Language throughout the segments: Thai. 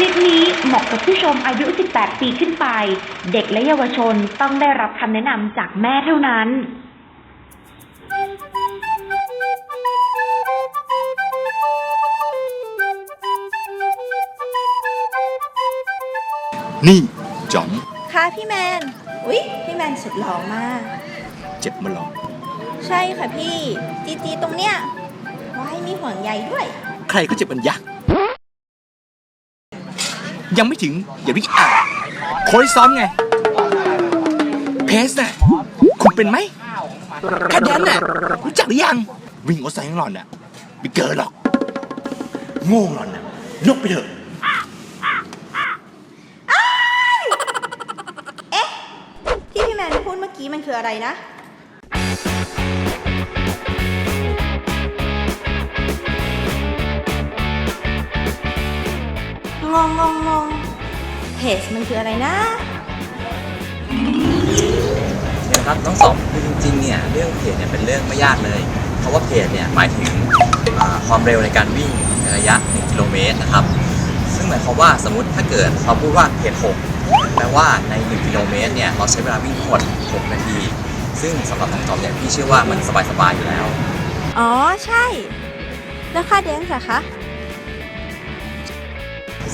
ลิปนี้เหมาะกับผู้ชมอายุ 18 ปีขึ้นไป เด็กและเยาวชนต้องได้รับคำแนะนำจากแม่เท่านั้น นี่จ๋อมค่ะพี่แมน อุ๊ย พี่แมนสุดหล่อมาก เจ็บมาหรอใช่ค่ะพี่ จีจีตรงเนี้ยว้ายมีห่วงใยด้วย ใครก็เจ็บมันยัก ยังไม่ถึงอย่าวิ่งอะโค้ชซ้อมไง เพสน่ะคุณเป็นไหมแค่แดนน่ะรู้จักหรือยัง วิ่งออสไซด์ของหล่อนน่ะไม่เกินหรอกโง่หล่อนน่ะยกไปเถอะที่พี่แมนพูดเมื่อกี้มันคืออะไรนะ งงงงงเพจมันคืออะไรนะนะครับทั้งสองคือจริงๆเนี่ยเรื่องเพจเนี่ยเป็นเรื่องไม่ยากเลย เพราะว่าเพจเนี่ยหมายถึงความเร็วในการวิ่งในระยะ 1 กิโลเมตรนะครับ ซึ่งหมายความว่าสมมติถ้าเกิดเราพูดว่าเพจ6แปลว่าใน 1 กิโลเมตรเนี่ยเราใช้เวลาวิ่งทั้งหมด6นาที ซึ่งสำหรับน้องจอมเนี่ยพี่เชื่อว่ามันสบายๆอยู่แล้ว อ๋อใช่ แล้วค่าแดนซ์อะคะ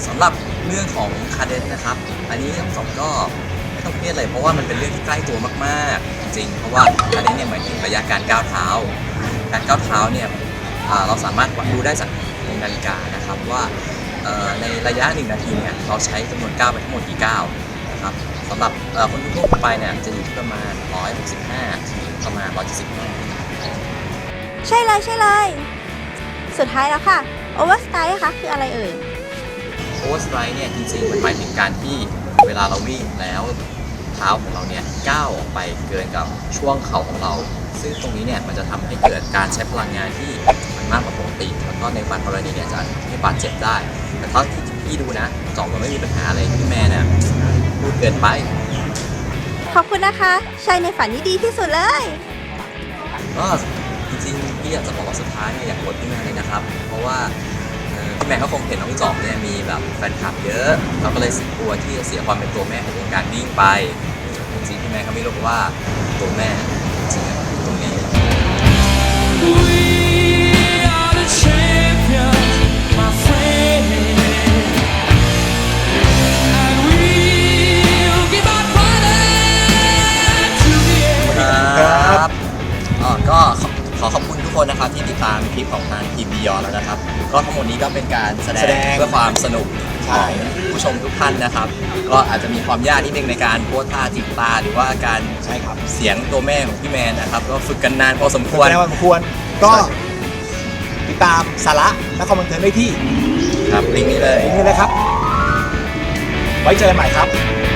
สำหรับเรื่องของคาเดนนะครับ อันนี้น้องจอมก็ไม่ต้องเครียดเลยเพราะว่ามันเป็นเรื่องที่ใกล้ตัวมากๆ จริงๆเพราะว่าคาเดนเนี่ยหมายถึงระยะการก้าวเท้า การก้าวเท้าเนี่ยเราสามารถวัดดูได้จากนาฬิกานะครับว่าในระยะ1นาทีเนี่ยเราใช้จำนวนก้าวไปทั้งหมดกี่ก้าวนะครับสำหรับคนทั่วไปเนี่ยจะอยู่ที่ประมาณ 165ถึงประมาณ 175 ใช่เลยใช่เลย สุดท้ายแล้วค่ะโอเวอร์สไตล์คะคืออะไรเอ่ย สไตร์เนี่ยจริงๆมันหมายถึงการที่เวลาเราวิ่งแล้วเท้าของเราเนี่ยก้าวออกไปเกินกับช่วงเข่าของเรา ซึ่งตรงนี้เนี่ยมันจะทำให้เกิดการใช้พลังงานที่มันมากกว่าปกติแล้วก็ในบางกรณีเนี่ยจะทำให้บาดเจ็บได้ แต่เท่าที่พี่ดูนะจอมมันไม่มีปัญหาอะไรพี่แม่เนี่ยพูดเกินไป ขอบคุณนะคะชายในฝันที่ดีที่สุดเลยก็จริงๆพี่อยากจะบอกว่าสุดท้ายเนี่ยอยากกดพี่แม่เลยนะครับ เพราะว่า พี่แม่ก็คงเห็นน้องจอมเนี่ยมีแบบแฟนคลับเยอะเราก็เลยกลัวที่จะเสียความเป็นตัวแม่ของวงการวิ่งไปจริงๆพี่แม่เขาไม่รู้ว่าตัวแม่ ลิปของทางทีมบียอแล้วนะครับ ก็ทั้งหมดนี้ก็เป็นการแสดแสดงงเพื่อความสนุกใช่ของผู้ชมทุกท่านนะครับ ก็อาจจะมีความยากนิดนึงในการโพสท่าจิกตา หรือว่าการใช่ครับเสียงตัวแม่ของพี่แมนนะครับ ก็ฝึกกันนานพอสมควรแสดงว่าสมควรก็ติดตามสาระและความบันเทิงได้ที่ครับลิงก์นี้เลยลิงก์นี้เลยครับ ไว้เจอกันใหม่ครับค